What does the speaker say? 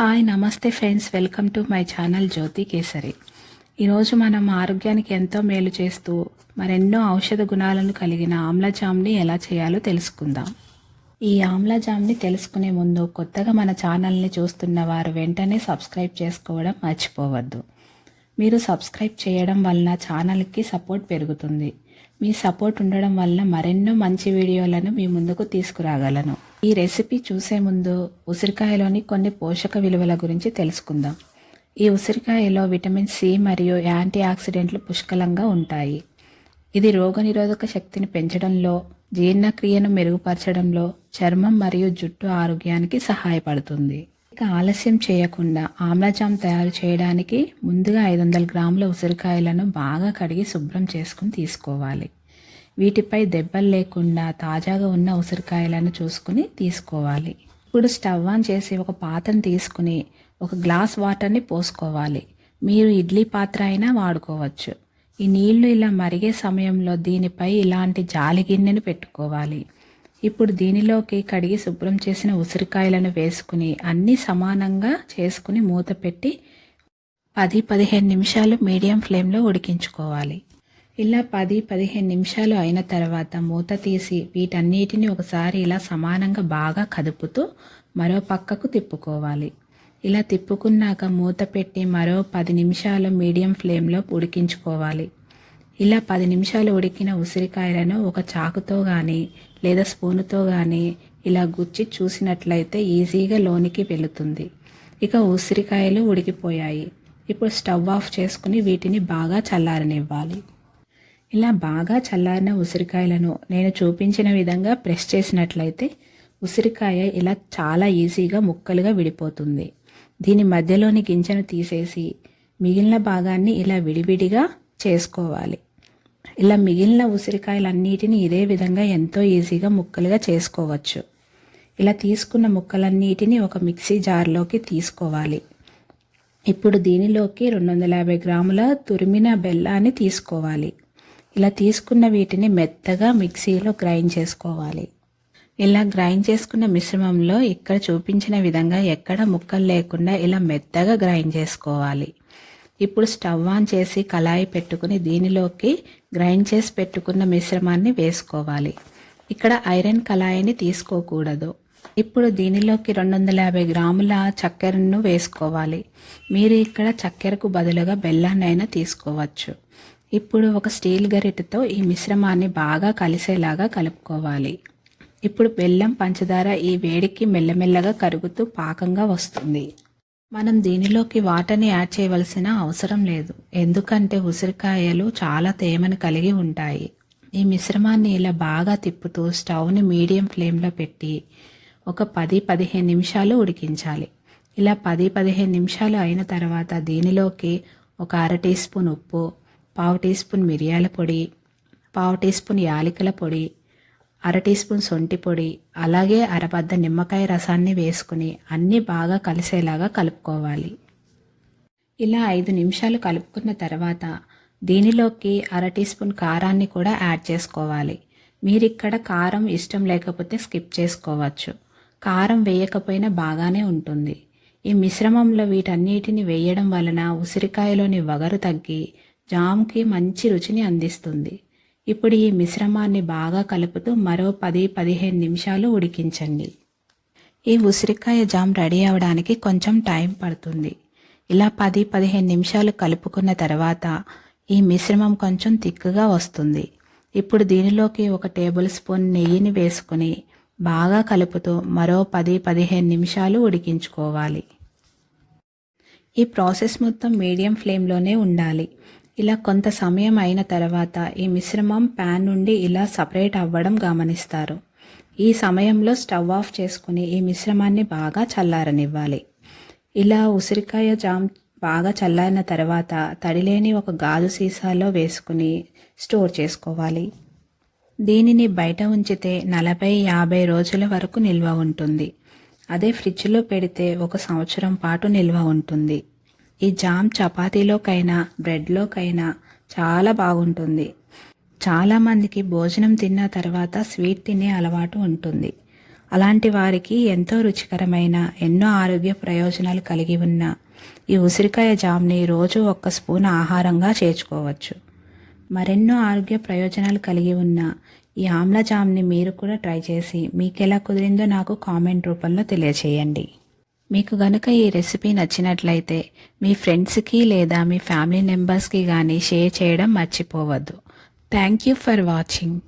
Hi namaste friends. Welcome to my channel Jyothi Kesari. ఈరోజు మనం ఆరోగ్యానికి ఎంతో మేలు చేస్తూ మరెన్నో ఔషధ గుణాలను కలిగిన ఆమ్లజామ్ని ఎలా చేయాలో తెలుసుకుందాం. ఈ ఆమ్లజామ్ని తెలుసుకునే ముందు కొత్తగా మన ఛానల్ని చూస్తున్న వారు వెంటనే సబ్స్క్రైబ్ చేసుకోవడం మర్చిపోవద్దు. మీరు సబ్స్క్రైబ్ చేయడం వలన ఛానల్కి సపోర్ట్ పెరుగుతుంది. మీ సపోర్ట్ ఉండడం వల్ల మరెన్నో మంచి వీడియోలను మీ ముందుకు తీసుకురాగలను. ఈ రెసిపీ చూసే ముందు ఉసిరికాయలోని కొన్ని పోషక విలువల గురించి తెలుసుకుందాం. ఈ ఉసిరికాయలో విటమిన్ సి మరియు యాంటీ ఆక్సిడెంట్లు పుష్కలంగా ఉంటాయి. ఇది రోగనిరోధక శక్తిని పెంచడంలో జీర్ణక్రియను మెరుగుపరచడంలో చర్మం మరియు జుట్టు ఆరోగ్యానికి సహాయపడుతుంది. ఇక ఆలస్యం చేయకుండా ఆమ్లజామ్ తయారు చేయడానికి ముందుగా ఐదు వందల గ్రాముల ఉసిరికాయలను బాగా కడిగి శుభ్రం చేసుకుని తీసుకోవాలి. వీటిపై దెబ్బలు లేకుండా తాజాగా ఉన్న ఉసిరికాయలను చూసుకుని తీసుకోవాలి. ఇప్పుడు స్టవ్ ఆన్ చేసి ఒక పాత్రను తీసుకుని ఒక గ్లాస్ వాటర్ని పోసుకోవాలి. మీరు ఇడ్లీ పాత్ర అయినా వాడుకోవచ్చు. ఈ నీళ్ళు ఇలా మరిగే సమయంలో దీనిపై ఇలాంటి జాలి గిన్నెను పెట్టుకోవాలి. ఇప్పుడు దీనిలోకి కడిగి శుభ్రం చేసిన ఉసిరికాయలను వేసుకుని అన్నీ సమానంగా చేసుకుని మూత పెట్టి పది పదిహేను నిమిషాలు మీడియం ఫ్లేమ్లో ఉడికించుకోవాలి. ఇలా పది పదిహేను నిమిషాలు అయిన తర్వాత మూత తీసి వీటన్నిటిని ఒకసారి ఇలా సమానంగా బాగా కదుపుతూ మరో పక్కకు తిప్పుకోవాలి. ఇలా తిప్పుకున్నాక మూత పెట్టి మరో పది నిమిషాలు మీడియం ఫ్లేమ్లో ఉడికించుకోవాలి. ఇలా పది నిమిషాలు ఉడికిన ఉసిరికాయలను ఒక చాకుతో కానీ లేదా స్పూనుతో కానీ ఇలా గుచ్చి చూసినట్లయితే ఈజీగా లోనికి వెళుతుంది. ఇక ఉసిరికాయలు ఉడికిపోయాయి. ఇప్పుడు స్టవ్ ఆఫ్ చేసుకుని వీటిని బాగా చల్లారనివ్వాలి. ఇలా బాగా చల్లారిన ఉసిరికాయలను నేను చూపించిన విధంగా ప్రెస్ చేసినట్లయితే ఉసిరికాయ ఇలా చాలా ఈజీగా ముక్కలుగా విడిపోతుంది. దీని మధ్యలోని గింజను తీసేసి మిగిలిన భాగాన్ని ఇలా విడివిడిగా చేసుకోవాలి. ఇలా మిగిలిన ఉసిరికాయలన్నిటిని ఇదే విధంగా ఎంతో ఈజీగా ముక్కలుగా చేసుకోవచ్చు. ఇలా తీసుకున్న ముక్కలన్నిటిని ఒక మిక్సీ జార్లోకి తీసుకోవాలి. ఇప్పుడు దీనిలోకి రెండు వందల యాభై గ్రాముల తురిమిన బెల్లాన్ని తీసుకోవాలి. ఇలా తీసుకున్న వీటిని మెత్తగా మిక్సీలో గ్రైండ్ చేసుకోవాలి. ఇలా గ్రైండ్ చేసుకున్న మిశ్రమంలో ఇక్కడ చూపించిన విధంగా ఎక్కడ ముక్కలు లేకుండా ఇలా మెత్తగా గ్రైండ్ చేసుకోవాలి. ఇప్పుడు స్టవ్ ఆన్ చేసి కళాయి పెట్టుకుని దీనిలోకి గ్రైండ్ చేసి పెట్టుకున్న మిశ్రమాన్ని వేసుకోవాలి. ఇక్కడ ఐరన్ కళాయిని తీసుకోకూడదు. ఇప్పుడు దీనిలోకి రెండు వందల యాభై గ్రాముల చక్కెరను వేసుకోవాలి. మీరు ఇక్కడ చక్కెరకు బదులుగా బెల్లాన్నైనా తీసుకోవచ్చు. ఇప్పుడు ఒక స్టీల్ గరిటెతో ఈ మిశ్రమాన్ని బాగా కలిసేలాగా కలుపుకోవాలి. ఇప్పుడు బెల్లం పంచదార ఈ వేడికి మెల్లమెల్లగా కరుగుతూ పాకంగా వస్తుంది. మనం దీనిలోకి వాటర్ని యాడ్ చేయవలసిన అవసరం లేదు. ఎందుకంటే ఉసిరికాయలు చాలా తేమను కలిగి ఉంటాయి. ఈ మిశ్రమాన్ని ఇలా బాగా తిప్పుతూ స్టవ్ని మీడియం ఫ్లేమ్లో పెట్టి ఒక పది పదిహేను నిమిషాలు ఉడికించాలి. ఇలా పది పదిహేను నిమిషాలు అయిన తర్వాత దీనిలోకి ఒక అర టీ స్పూన్ ఉప్పు పావు టీ స్పూన్ మిరియాల పొడి పావు టీ స్పూన్ యాలకుల పొడి అర టీ స్పూన్ సొంటి పొడి అలాగే అరబద్ద నిమ్మకాయ రసాన్ని వేసుకుని అన్నీ బాగా కలిసేలాగా కలుపుకోవాలి. ఇలా ఐదు నిమిషాలు కలుపుకున్న తర్వాత దీనిలోకి అర టీ స్పూన్ కారాన్ని కూడా యాడ్ చేసుకోవాలి. మీరు ఇక్కడ కారం ఇష్టం లేకపోతే స్కిప్ చేసుకోవచ్చు. కారం వేయకపోయినా బాగానే ఉంటుంది. ఈ మిశ్రమంలో వీటన్నిటిని వేయడం వలన ఉసిరికాయలోని వగరు తగ్గి జామ్కి మంచి రుచిని అందిస్తుంది. ఇప్పుడు ఈ మిశ్రమాన్ని బాగా కలుపుతూ మరో పది పదిహేను నిమిషాలు ఉడికించండి. ఈ ఉసిరికాయ జామ్ రెడీ అవ్వడానికి కొంచెం టైం పడుతుంది. ఇలా పది పదిహేను నిమిషాలు కలుపుకున్న తర్వాత ఈ మిశ్రమం కొంచెం తిక్కుగా వస్తుంది. ఇప్పుడు దీనిలోకి ఒక టేబుల్ స్పూన్ నెయ్యిని వేసుకుని బాగా కలుపుతూ మరో పది పదిహేను నిమిషాలు ఉడికించుకోవాలి. ఈ ప్రాసెస్ మొత్తం మీడియం ఫ్లేమ్లోనే ఉండాలి. ఇలా కొంత సమయం అయిన తర్వాత ఈ మిశ్రమం ప్యాన్ నుండి ఇలా సపరేట్ అవ్వడం గమనిస్తారు. ఈ సమయంలో స్టవ్ ఆఫ్ చేసుకుని ఈ మిశ్రమాన్ని బాగా చల్లారనివ్వాలి. ఇలా ఉసిరికాయ జామ్ బాగా చల్లారిన తర్వాత తడిలేని ఒక గాజు సీసాలో వేసుకుని స్టోర్ చేసుకోవాలి. దీనిని బయట ఉంచితే నలభై యాభై రోజుల వరకు నిల్వ ఉంటుంది. అదే ఫ్రిడ్జ్లో పెడితే ఒక సంవత్సరం పాటు నిల్వ ఉంటుంది. ఈ జామ్ చపాతీలోకైనా బ్రెడ్లోకైనా చాలా బాగుంటుంది. చాలామందికి భోజనం తిన్న తర్వాత స్వీట్ తినే అలవాటు ఉంటుంది. అలాంటి వారికి ఎంతో రుచికరమైన ఎన్నో ఆరోగ్య ప్రయోజనాలు కలిగి ఉన్న ఈ ఉసిరికాయ జామ్ని రోజు ఒక్క స్పూన్ ఆహారంగా చేర్చుకోవచ్చు. మరెన్నో ఆరోగ్య ప్రయోజనాలు కలిగి ఉన్న ఈ ఆమ్ల జామ్ని మీరు కూడా ట్రై చేసి మీకు ఎలా కుదిరిందో నాకు కామెంట్ రూపంలో తెలియచేయండి. మీకు గనుక ఈ రెసిపీ నచ్చినట్లయితే మీ ఫ్రెండ్స్కి లేదా మీ ఫ్యామిలీ మెంబర్స్కి కానీ షేర్ చేయడం మర్చిపోవద్దు. Thank you for watching